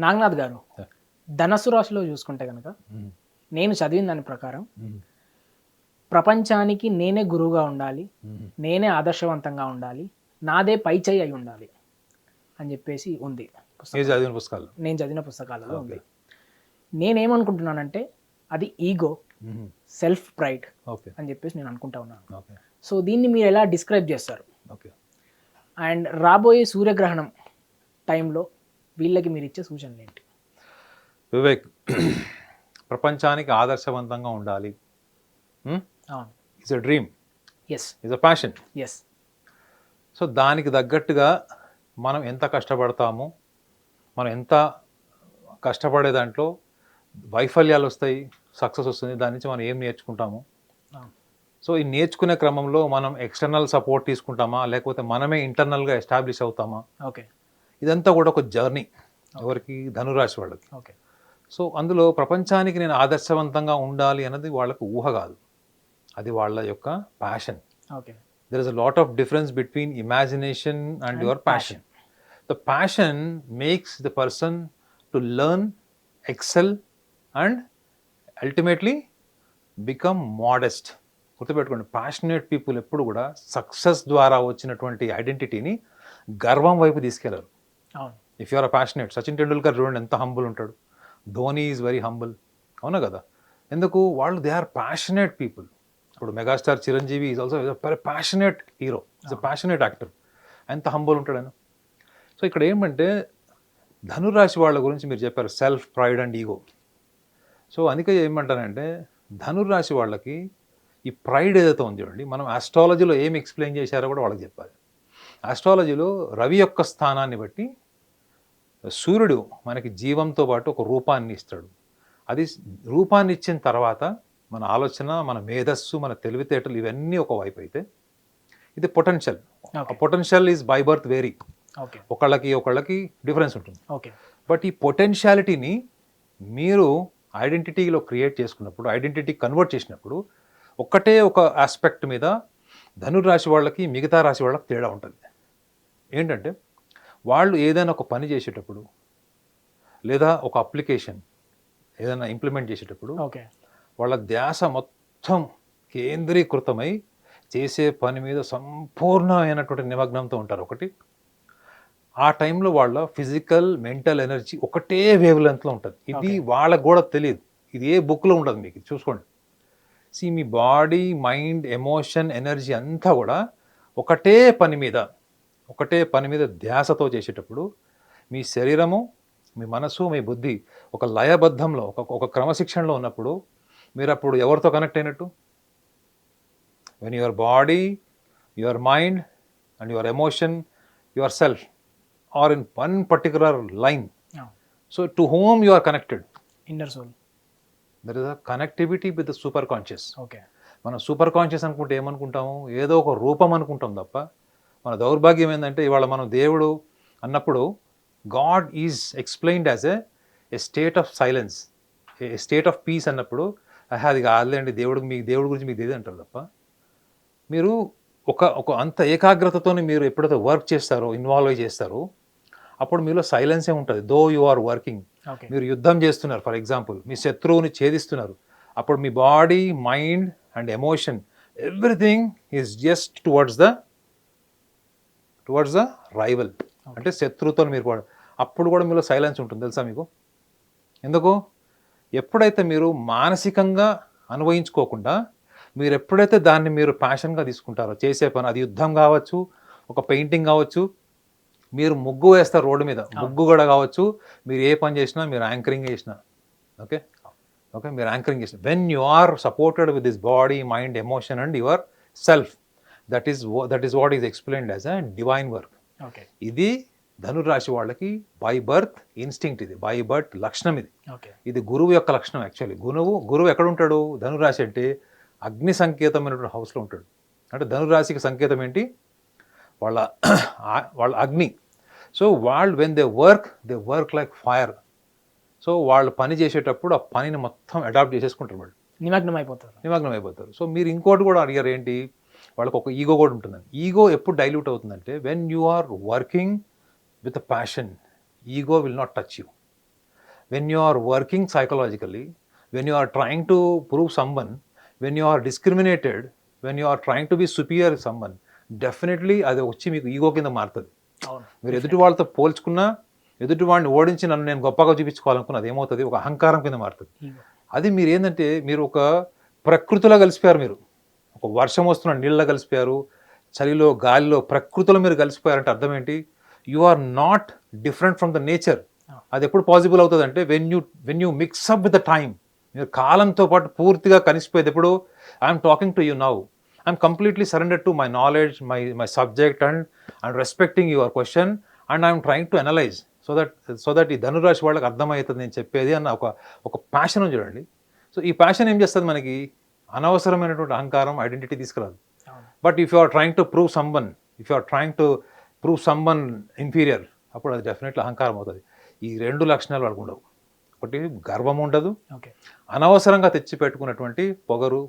నాగనాథ్ గారు. ధనస్సు రాశిలో చూసుకుంటే కనుక. నేను చదివిన దాని ప్రకారం. ప్రపంచానికి నేనే గురువుగా ఉండాలి. నేనే ఆదర్శవంతంగా ఉండాలి నాదే పై చేయి అయి ఉండాలి అని చెప్పేసి ఉంది చదివిన పుస్తకాలు నేను చదివిన పుస్తకాలలో ఉంది నేనేమనుకుంటున్నానంటే అది ఈగో. సెల్ఫ్ ప్రైడ్ అని చెప్పేసి నేను అనుకుంటా ఉన్నాను ఓకే సో దీన్ని మీరు ఎలా డిస్క్రైబ్ చేస్తారు ఓకే అండ్ రాబోయే సూర్యగ్రహణం టైంలో వీళ్ళకి మీరు ఇచ్చే సూచనలు ఏంటి? వివేక్ ప్రపంచానికి ఆదర్శవంతంగా ఉండాలి. It's a dream yes it's a passion yes so దానికి తగ్గట్టుగా మనం ఎంత కష్టపడతాము మనం ఎంత కష్టపడే దాంట్లో వైఫల్యాలు వస్తాయి సక్సెస్ వస్తుంది దాని నుంచి మనం ఏం నేర్చుకుంటాము. సో ఈ నేర్చుకునే క్రమంలో మనం ఎక్స్టర్నల్ సపోర్ట్ తీసుకుంటామా లేకపోతే మనమే ఇంటర్నల్గా ఎస్టాబ్లిష్ అవుతామా? ఓకే ఇదంతా కూడా ఒక జర్నీ. ఎవరికి? ధనురాశి వాళ్ళకి. ఓకే. సో అందులో ప్రపంచానికి నేను ఆదర్శవంతంగా ఉండాలి అన్నది వాళ్ళకు ఊహ కాదు. అది వాళ్ళ యొక్క passion okay. Is a lot of difference between imagination and, And your passion. The passion makes the person to learn, excel, and ultimately become modest. గుర్తుపెట్టుకోండి ప్యాషనేట్ పీపుల్ ఎప్పుడు కూడా సక్సెస్ ద్వారా వచ్చినటువంటి ఐడెంటిటీని గర్వం వైపు తీసుకెళ్ళరు. If you're a passionate Sachin Tendulkar చూడండి ఎంత హంబుల్ ఉంటాడు. ధోని ఈజ్ వెరీ హంబుల్ అవునా కదా? ఎందుకు? వాళ్ళు దే ఆర్ ప్యాషనేట్ పీపుల్ ఇప్పుడు megastar Chiranjeevi is also very passionate hero is a passionate actor ఎంత హంబుల్ ఉంటాడు ఆయన. సో ఇక్కడ ఏమంటే ధనురాశి వాళ్ళ గురించి మీరు చెప్పారు self pride and ego so అందుకే ఏమంటానంటే ధనురాశి వాళ్ళకి ఈ ప్రైడ్ ఏదైతే ఉంది చూడండి మనం ఆస్ట్రాలజీలో ఏం ఎక్స్ప్లెయిన్ చేశారో కూడా వాళ్ళకి చెప్పాలి. ఆస్ట్రాలజీలో రవి యొక్క స్థానాన్ని బట్టి సూర్యుడు మనకి జీవంతో పాటు ఒక రూపాన్ని ఇస్తాడు. అది రూపాన్ని ఇచ్చిన తర్వాత మన ఆలోచన మన మేధస్సు మన తెలివితేటలు ఇవన్నీ ఒక వైపు అయితే ఇది potential. Potential is by birth vary ఒకళ్ళకి ఒకళ్ళకి డిఫరెన్స్ ఉంటుంది. ఓకే బట్ ఈ పొటెన్షియాలిటీని మీరు ఐడెంటిటీలో క్రియేట్ చేసుకున్నప్పుడు ఐడెంటిటీ కన్వర్ట్ చేసినప్పుడు ఒక్కటే ఒక ఆస్పెక్ట్ మీద ధనురాశి వాళ్ళకి మిగతా రాశి వాళ్ళకి తేడా ఉంటుంది. ఏంటంటే వాళ్ళు ఏదైనా ఒక పని చేసేటప్పుడు లేదా ఒక అప్లికేషన్ ఏదైనా ఇంప్లిమెంట్ చేసేటప్పుడు ఓకే. వాళ్ళ ధ్యాస మొత్తం కేంద్రీకృతమై చేసే పని మీద సంపూర్ణమైనటువంటి నిమగ్నంతో ఉంటారు. ఒకటి ఆ టైంలో వాళ్ళ ఫిజికల్ మెంటల్ ఎనర్జీ ఒకటే వేవ్ లెంత్లో ఉంటుంది. ఇది. వాళ్ళకు కూడా తెలియదు. ఇది ఏ బుక్లో ఉండదు మీకు చూసుకోండి. సి మీ బాడీ మైండ్ ఎమోషన్ ఎనర్జీ అంతా కూడా ఒకటే పని మీద ఒకటే పని మీద ధ్యాసతో చేసేటప్పుడు మీ శరీరము మీ మనసు మీ బుద్ధి ఒక లయబద్ధంలో ఒక ఒక క్రమశిక్షణలో ఉన్నప్పుడు మీరు అప్పుడు ఎవరితో కనెక్ట్ అయినట్టు? When your body your mind and your emotion your self are in one particular line so to home you are connected inner soul there is a connectivity with super conscious okay మనం super conscious అనుకుంటే ఏమనుకుంటాము? ఏదో ఒక రూపం అనుకుంటాం తప్ప మన దౌర్భాగ్యం ఏంటంటే ఇవాళ మనం దేవుడు అన్నప్పుడు God is explained as a a state of silence a state of peace అన్నప్పుడు "ఆహా, అది కాదులేండి దేవుడికి మీకు దేవుడి గురించి మీకు తెలియదు అంటారు తప్ప. మీరు ఒక ఒక అంత ఏకాగ్రతతోని మీరు ఎప్పుడైతే వర్క్ చేస్తారో ఇన్వాల్వ్ చేస్తారో అప్పుడు మీలో సైలెన్సే ఉంటుంది. దో యు ఆర్ వర్కింగ్ మీరు యుద్ధం చేస్తున్నారు ఫర్ ఎగ్జాంపుల్ మీ శత్రువుని ఛేదిస్తున్నారు అప్పుడు మీ body mind and emotion everything is just towards the towards the rival అంటే శత్రువుతో మీరు అప్పుడు కూడా మీలో సైలెన్స్ ఉంటుంది తెలుసా మీకు? ఎందుకు? ఎప్పుడైతే మీరు మానసికంగా అనుభవించుకోకుండా మీరు ఎప్పుడైతే దాన్ని మీరు ప్యాషన్గా తీసుకుంటారో చేసే పని అది యుద్ధం కావచ్చు ఒక పెయింటింగ్ కావచ్చు మీరు ముగ్గు వేస్తారు రోడ్డు మీద. ముగ్గు కూడా కావచ్చు. మీరు ఏ పని చేసినా మీరు యాంకరింగ్ చేసినా. ఓకే? ఓకే? మీరు యాంకరింగ్ చేసిన. When you are supported with this body mind emotion and your self that is that is what is explained as a divine work okay ఇది ధనురాశి వాళ్ళకి బై బర్త్ ఇన్స్టింక్ట్ ఇది. By birth లక్షణం ఇది. Okay ఇది గురువు యొక్క లక్షణం యాక్చువల్లీ గురువు గురువు ఎక్కడ ఉంటాడు? ధనురాశి అంటే అగ్ని సంకేతమైనటువంటి హౌస్లో ఉంటాడు. అంటే ధనురాశికి సంకేతం ఏంటి? వాళ్ళ వాళ్ళ అగ్ని. సో వాళ్ళు when they work they work like fire so వాళ్ళు పని చేసేటప్పుడు ఆ పనిని మొత్తం అడాప్ట్ చేసేసుకుంటారు వాళ్ళు. నిమగ్నం అయిపోతారు నిమగ్నం అయిపోతారు సో మీరు ఇంకోటి కూడా అడిగారు ఏంటి? వాళ్ళకి ఒక ఈగో కూడా ఉంటుందని ఈగో ఎప్పుడు డైల్యూట్ అవుతుందంటే when you are working with a passion ego will not touch you when you are working psychologically, when you are trying to prove someone, when you are discriminated, when you are trying to be superior to someone, definitely అది వచ్చి మీకు ego కింద మారుతుంది. మీరు ఎదుటి వాళ్ళతో పోల్చుకున్నా ఎదుటి వాడిని ఓడించి నన్ను నేను గొప్పగా చూపించుకోవాలనుకున్నది ఏమవుతుంది? ఒక అహంకారం కింద మారుతుంది. Ego. అది మీరు ఏంటంటే మీరు ఒక ప్రకృతిలో కలిసిపోయారు మీరు. ఒక వర్షం వస్తున్న నీళ్ళ కలిసిపోయారు. చలిలో గాలిలో ప్రకృతిలో మీరు కలిసిపోయారంటే అర్థం ఏంటి? You are not different from the nature అది ఎప్పుడు పాసిబుల్ అవుతుంది అంటే when you when you mix up with the time మీరు కాలంతో పాటు పూర్తిగా కలిసిపోయేది ఎప్పుడు? I'm talking to you now I'm completely surrender to my knowledge my my subject and and respecting your question and I'm trying to analyse so that so that ఈ ధనురాశి వాళ్ళకి అర్థమవుతుంది నేను చెప్పేది అన్న ఒక ఒక ప్యాషన్ చూడండి. సో ఈ ప్యాషన్ ఏం చేస్తుంది మనకి? అనవసరమైనటువంటి అహంకారం identity తీసుకురాదు. But if you are trying to prove someone if you are trying to prove someone inferior అప్పుడు అది డెఫినెట్లీ అహంకారం అవుతుంది. ఈ రెండు లక్షణాలు వాళ్ళకు ఉండవు. ఒకటి గర్వం ఉండదు. అనవసరంగా తెచ్చి పెట్టుకున్నటువంటి పొగరు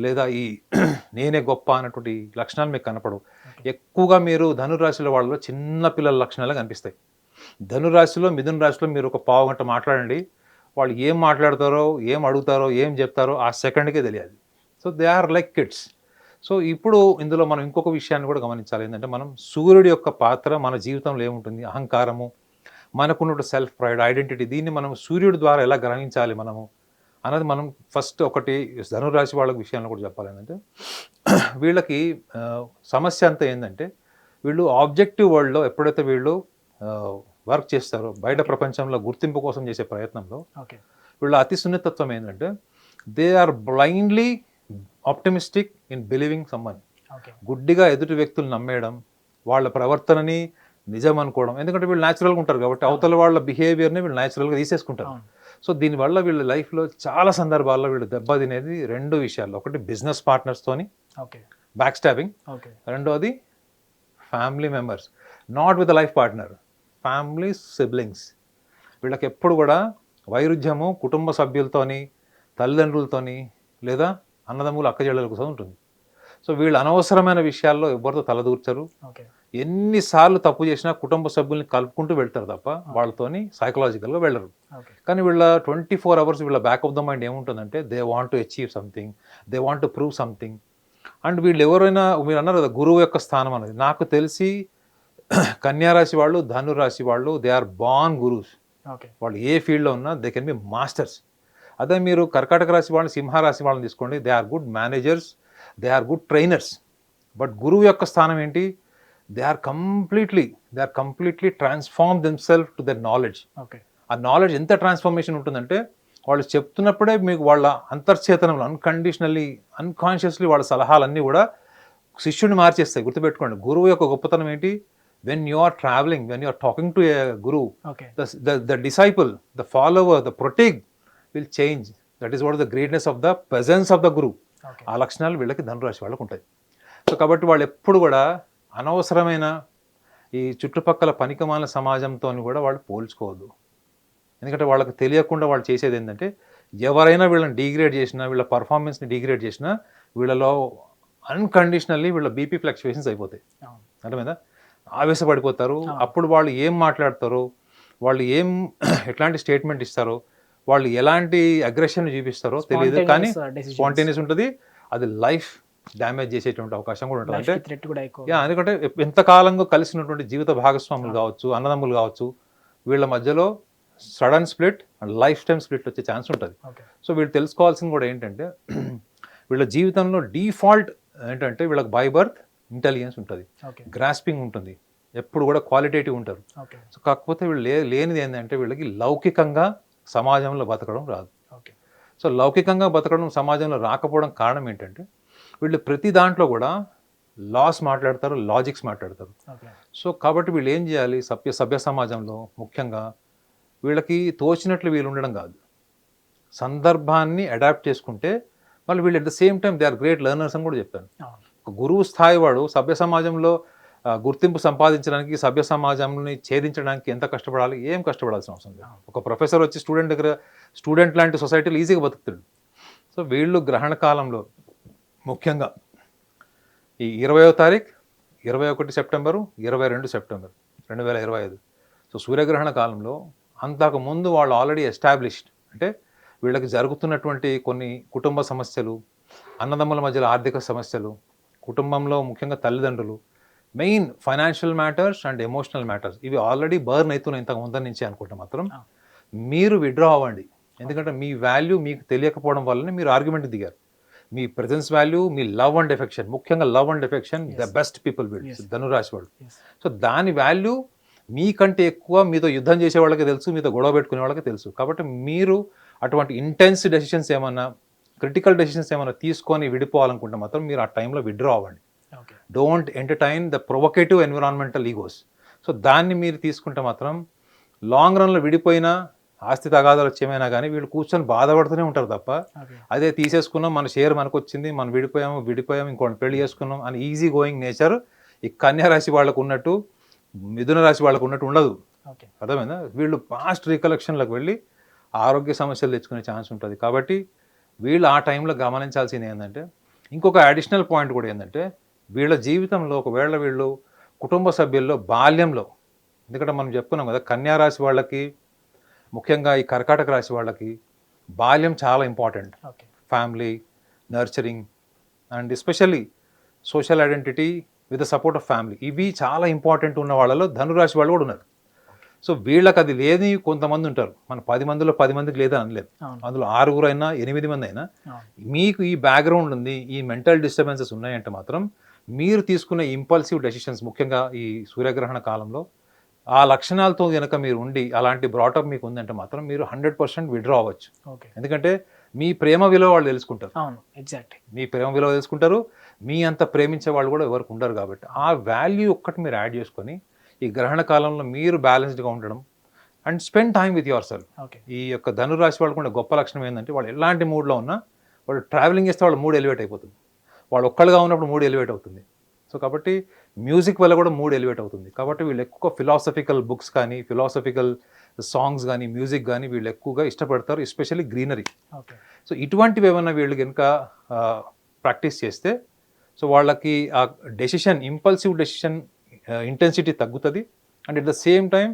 లేదా ఈ నేనే గొప్ప అన్నటువంటి లక్షణాలు మీకు కనపడవు. ఎక్కువగా మీరు ధనురాశిలో వాళ్ళలో చిన్న పిల్లల లక్షణాలు కనిపిస్తాయి. ధనురాశిలో మిథున రాశిలో మీరు ఒక పావు గంట మాట్లాడండి. వాళ్ళు ఏం మాట్లాడతారో ఏం అడుగుతారో ఏం చెప్తారో ఆ సెకండ్కే తెలియాలి. So they are like kids so ఇప్పుడు ఇందులో మనం ఇంకొక విషయాన్ని కూడా గమనించాలి. ఏంటంటే మనం సూర్యుడి యొక్క పాత్ర మన జీవితంలో ఏముంటుంది? అహంకారము మనకున్న సెల్ఫ్ ప్రైడ్ ఐడెంటిటీ దీన్ని మనం సూర్యుడి ద్వారా ఎలా గ్రహించాలి మనము అన్నది మనం ఫస్ట్ ఒకటి ధనురాశి వాళ్ళ విషయంలో కూడా చెప్పాలి. ఏంటంటే వీళ్ళకి సమస్య అంతా ఏంటంటే వీళ్ళు ఆబ్జెక్టివ్ వరల్డ్లో ఎప్పుడైతే వీళ్ళు వర్క్ చేస్తారో బయట ప్రపంచంలో గుర్తింపు కోసం చేసే ప్రయత్నంలో వీళ్ళ అతి సున్నితత్వం ఏంటంటే they are blindly optimistic in believing someone. గుడ్డిగా ఎదుటి వ్యక్తులు నమ్మేయడం వాళ్ళ ప్రవర్తనని నిజం అనుకోవడం ఎందుకంటే వీళ్ళు న్యాచురల్గా ఉంటారు కాబట్టి అవతల వాళ్ళ బిహేవియర్ని వీళ్ళు న్యాచురల్గా తీసేసుకుంటారు. సో దీనివల్ల వీళ్ళ లైఫ్లో చాలా సందర్భాల్లో వీళ్ళు దెబ్బ తినేది రెండు విషయాల్లో. ఒకటి బిజినెస్ పార్ట్నర్స్తోని బ్యాక్ స్టాబింగ్ రెండోది family members not with life partner family siblings వీళ్ళకి ఎప్పుడు కూడా వైరుధ్యము కుటుంబ సభ్యులతోని తల్లిదండ్రులతోని లేదా అన్నదమ్ములు అక్కజెళ్ళలతో ఉంటుంది. సో వీళ్ళు అనవసరమైన విషయాల్లో ఎవరితో తలదూర్చరు. ఎన్నిసార్లు తప్పు చేసినా కుటుంబ సభ్యుల్ని కలుపుకుంటూ వెళ్తారు తప్ప వాళ్ళతోని సైకలాజికల్గా వెళ్ళరు. కానీ వీళ్ళ ట్వంటీ ఫోర్ అవర్స్ వీళ్ళ బ్యాక్ ఆఫ్ ద మైండ్ ఏముంటుందంటే they want to achieve something they want to prove something and వీళ్ళు ఎవరైనా మీరు అన్నారు కదా గురువు యొక్క స్థానం అనేది నాకు తెలిసి కన్యారాశి వాళ్ళు ధనురాశి వాళ్ళు they are born gurus okay వాళ్ళు ఏ ఫీల్డ్లో ఉన్నా దే కెన్ బి మాస్టర్స్ అదే మీరు కర్కాటక రాశి వాళ్ళని సింహరాశి వాళ్ళని తీసుకోండి. They are good managers they are good trainers but గురువు యొక్క స్థానం ఏంటి? They are completely they are completely transform themselves to their knowledge okay ఆ నాలెడ్జ్ ఎంత ట్రాన్స్ఫర్మేషన్ ఉంటుందంటే వాళ్ళు చెప్తున్నప్పుడే మీకు వాళ్ళ అంతర్చేతనంలో అన్కండిషనల్లీ అన్కాన్షియస్లీ వాళ్ళ సలహాలన్నీ కూడా శిష్యుడిని మార్చేస్తాయి. గుర్తుపెట్టుకోండి. గురువు యొక్క గొప్పతనం ఏంటి? When you are travelling when you are talking to a గురువు okay the, the, the disciple, the follower, the protege will change. That is what is the greatness of the presence of the guru. Okay ఆ లక్షణాలు వీళ్ళకి ధనురాశి వాళ్ళకు ఉంటాయి. So కాబట్టి వాళ్ళు ఎప్పుడు కూడా అనవసరమైన ఈ చుట్టుపక్కల పనికిమాల సమాజంతో కూడా వాళ్ళు పోల్చుకోవద్దు. ఎందుకంటే వాళ్ళకి తెలియకుండా వాళ్ళు చేసేది ఏంటంటే ఎవరైనా వీళ్ళని డిగ్రేడ్ చేసినా వీళ్ళ పర్ఫార్మెన్స్ని డిగ్రేడ్ చేసినా వీళ్ళలో అన్కండిషనల్లీ వీళ్ళ బీపీ ఫ్లక్చువేషన్స్ అయిపోతాయి. అర్థమైందా? ఆవేశపడిపోతారు. అప్పుడు వాళ్ళు ఏం మాట్లాడతారో? వాళ్ళు ఏం ఎట్లాంటి స్టేట్మెంట్ ఇస్తారో? వాళ్ళు ఎలాంటి అగ్రెషన్ చూపిస్తారో తెలియదు. కానీ Spontaneous, uh. స్పాంటేనియస్ ఉంటుంది. అది లైఫ్ డ్యామేజ్ చేసేటువంటి అవకాశం కూడా ఉంటుంది. అంటే యా ఎందుకంటే ఎంతకాలంగా కలిసినటువంటి జీవిత భాగస్వాములు కావచ్చు అన్నదమ్ములు కావచ్చు వీళ్ళ మధ్యలో sudden split and lifetime split వచ్చే ఛాన్స్ ఉంటుంది. సో వీళ్ళు తెలుసుకోవాల్సింది కూడా ఏంటంటే వీళ్ళ జీవితంలో డిఫాల్ట్ ఏంటంటే వీళ్ళకి బై బర్త్ ఇంటెలిజెన్స్ ఉంటుంది. గ్రాస్పింగ్ ఉంటుంది. ఎప్పుడు కూడా క్వాలిటేటివ్ ఉంటారు. సో కాకపోతే వీళ్ళు లే లేనిది ఏంటంటే వీళ్ళకి లౌకికంగా సమాజంలో బతకడం రాదు. ఓకే సో లౌకికంగా బతకడం సమాజంలో రాకపోవడం కారణం ఏంటంటే వీళ్ళు ప్రతి దాంట్లో కూడా లాస్ మాట్లాడతారు లాజిక్స్ మాట్లాడతారు. సో కాబట్టి వీళ్ళు ఏం చేయాలి? సభ్య సభ్య సమాజంలో ముఖ్యంగా వీళ్ళకి తోచినట్లు వీళ్ళు ఉండడం కాదు. సందర్భాన్ని అడాప్ట్ చేసుకుంటే మళ్ళీ వీళ్ళు at the same time they are great learners అని కూడా చెప్పాను గురువు స్థాయి వాడు సభ్య సమాజంలో గుర్తింపు సంపాదించడానికి సభ్య సమాజంని ఛేదించడానికి ఎంత కష్టపడాలి ఏం కష్టపడాల్సిన అవసరం లేదు. ఒక ప్రొఫెసర్ వచ్చి స్టూడెంట్ దగ్గర స్టూడెంట్ లాంటి సొసైటీలు ఈజీగా బతుకుతాడు. సో వీళ్ళు గ్రహణ కాలంలో ముఖ్యంగా ఈ ఇరవయో తారీఖు ఇరవై ఒకటి సెప్టెంబరు ఇరవై రెండు సెప్టెంబర్ రెండు వేల ఇరవై ఐదు. సో సూర్యగ్రహణ కాలంలో అంతకు ముందు వాళ్ళు ఆల్రెడీ ఎస్టాబ్లిష్డ్. అంటే వీళ్ళకి జరుగుతున్నటువంటి కొన్ని కుటుంబ సమస్యలు అన్నదమ్ముల మధ్యలో ఆర్థిక సమస్యలు కుటుంబంలో ముఖ్యంగా తల్లిదండ్రులు main financial matters and emotional matters ఇవి ఆల్రెడీ బర్న్ అవుతున్నాయి ఇంతకు ముందు నుంచి అనుకుంటే మాత్రం. మీరు విడ్రా అవ్వండి ఎందుకంటే మీ వాల్యూ మీకు తెలియకపోవడం వల్లనే మీరు ఆర్గ్యుమెంట్ దిగారు మీ ప్రెజెన్స్ వాల్యూ మీ లవ్ అండ్ ఎఫెక్షన్ ముఖ్యంగా love and affection the. Best people will Yes. ధనురాశి వాళ్ళు. సో దాని వాల్యూ మీకంటే ఎక్కువ మీతో యుద్ధం చేసే వాళ్ళకి తెలుసు మీతో గొడవ పెట్టుకునే వాళ్ళకి తెలుసు కాబట్టి మీరు అటువంటి ఇంటెన్స్ డెసిషన్స్ ఏమన్నా క్రిటికల్ డెసిషన్స్ ఏమైనా తీసుకొని విడిపోవాలనుకుంటే మాత్రం మీరు ఆ టైంలో విడ్రా అవ్వండి. Don't entertain the provocative environmental egos so దాన్ని మీరు తీసుకుంటే మాత్రం లాంగ్ రన్లో విడిపోయినా ఆస్తి తగాదాలు వచ్చేమైనా కానీ వీళ్ళు కూర్చొని బాధపడుతూనే ఉంటారు తప్ప అదే తీసేసుకున్నాం మన షేర్ మనకు వచ్చింది మనం విడిపోయాము విడిపోయాము ఇంకోటి పెళ్ళి చేసుకున్నాం అని ఈజీ గోయింగ్ నేచర్ ఈ కన్యా రాశి వాళ్ళకు ఉన్నట్టు మిథున రాశి వాళ్ళకు ఉన్నట్టు ఉండదు. అర్థమైందా? వీళ్ళు పాస్ట్ రికలెక్షన్లకు వెళ్ళి ఆరోగ్య సమస్యలు తెచ్చుకునే ఛాన్స్ ఉంటుంది. కాబట్టి వీళ్ళు ఆ టైంలో గమనించాల్సింది ఏంటంటే ఇంకొక అడిషనల్ పాయింట్ కూడా ఏంటంటే వీళ్ళ జీవితంలో ఒకవేళ వీళ్ళు కుటుంబ సభ్యుల్లో బాల్యంలో ఎందుకంటే మనం చెప్పుకున్నాం కదా కన్యా రాశి వాళ్ళకి ముఖ్యంగా ఈ కర్కాటక రాశి వాళ్ళకి బాల్యం చాలా important family nurturing and especially social identity with the support of family ఇవి చాలా ఇంపార్టెంట్ ఉన్న వాళ్ళలో ధనురాశి వాళ్ళు కూడా ఉన్నారు. సో వీళ్ళకి అది లేని కొంతమంది ఉంటారు. మన పది మందిలో పది మందికి లేదని అనలేదు. అందులో ఆరుగురు అయినా ఎనిమిది మంది అయినా మీకు ఈ బ్యాక్గ్రౌండ్ ఉంది ఈ మెంటల్ డిస్టర్బెన్సెస్ ఉన్నాయంటే మాత్రం మీరు తీసుకునే ఇంపల్సివ్ డెసిషన్స్ ముఖ్యంగా ఈ సూర్యగ్రహణ కాలంలో ఆ లక్షణాలతో కనుక మీరు ఉండి అలాంటి బ్రాటప్ మీకు ఉందంటే మాత్రం మీరు హండ్రెడ్ పర్సెంట్ విడ్రా అవ్వచ్చు. ఎందుకంటే మీ ప్రేమ విలువ వాళ్ళు తెలుసుకుంటారు. అవును ఎగ్జాక్ట్ మీ ప్రేమ విలువ తెలుసుకుంటారు. మీ అంత ప్రేమించే వాళ్ళు కూడా ఎవరికి ఉండరు కాబట్టి ఆ వాల్యూ ఒక్కటి మీరు యాడ్ చేసుకొని ఈ గ్రహణ కాలంలో మీరు బ్యాలెన్స్డ్గా ఉండడం and spend time with your self. Okay. ఈ యొక్క ధనురాశి వాళ్ళకు ఉండే గొప్ప లక్షణం ఏంటంటే వాళ్ళు ఎలాంటి మూడ్లో ఉన్నా వాళ్ళు ట్రావెలింగ్ చేస్తే వాళ్ళు మూడు ఎలివేట్ అయిపోతుంది. వాళ్ళు ఒక్కళ్ళుగా ఉన్నప్పుడు మూడు ఎలివేట్ అవుతుంది. సో కాబట్టి మ్యూజిక్ వల్ల కూడా మూడు ఎలివేట్ అవుతుంది. కాబట్టి వీళ్ళు ఎక్కువ ఫిలాసఫికల్ బుక్స్ కానీ ఫిలాసఫికల్ సాంగ్స్ కానీ మ్యూజిక్ కానీ వీళ్ళు ఎక్కువగా ఇష్టపడతారు ఎస్పెషల్లీ గ్రీనరీ. ఓకే. సో ఇటువంటివి ఏమైనా వీళ్ళు కనుక ప్రాక్టీస్ చేస్తే సో వాళ్ళకి ఆ డెసిషన్ ఇంపల్సివ్ డెసిషన్ ఇంటెన్సిటీ తగ్గుతుంది. And at the same time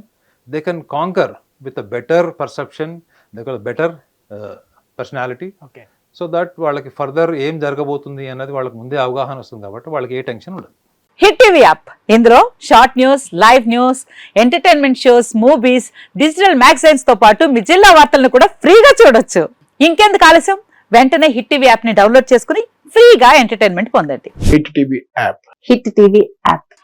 they can conquer with a better perception they better personality okay so that వాళ్ళకి ఫర్దర్ ఏం జరగబోతుంది అన్నది వాళ్ళకి ముందే అవగాహన వస్తుంది కాబట్టి వాళ్ళకి ఏ టెన్షన్ ఉండదు. Hit TV app. ఇందులో short news live news entertainment shows movies digital మ్యాగజైన్స్తో పాటు మీ జిల్లా వార్తలను కూడా ఫ్రీగా చూడొచ్చు. ఇంకెందుకు ఆలస్యం? వెంటనే హిట్ టీవీ యాప్ని డౌన్లోడ్ చేసుకుని ఫ్రీగా ఎంటర్టైన్మెంట్ పొందండి. Hit TV app. Hit TV app.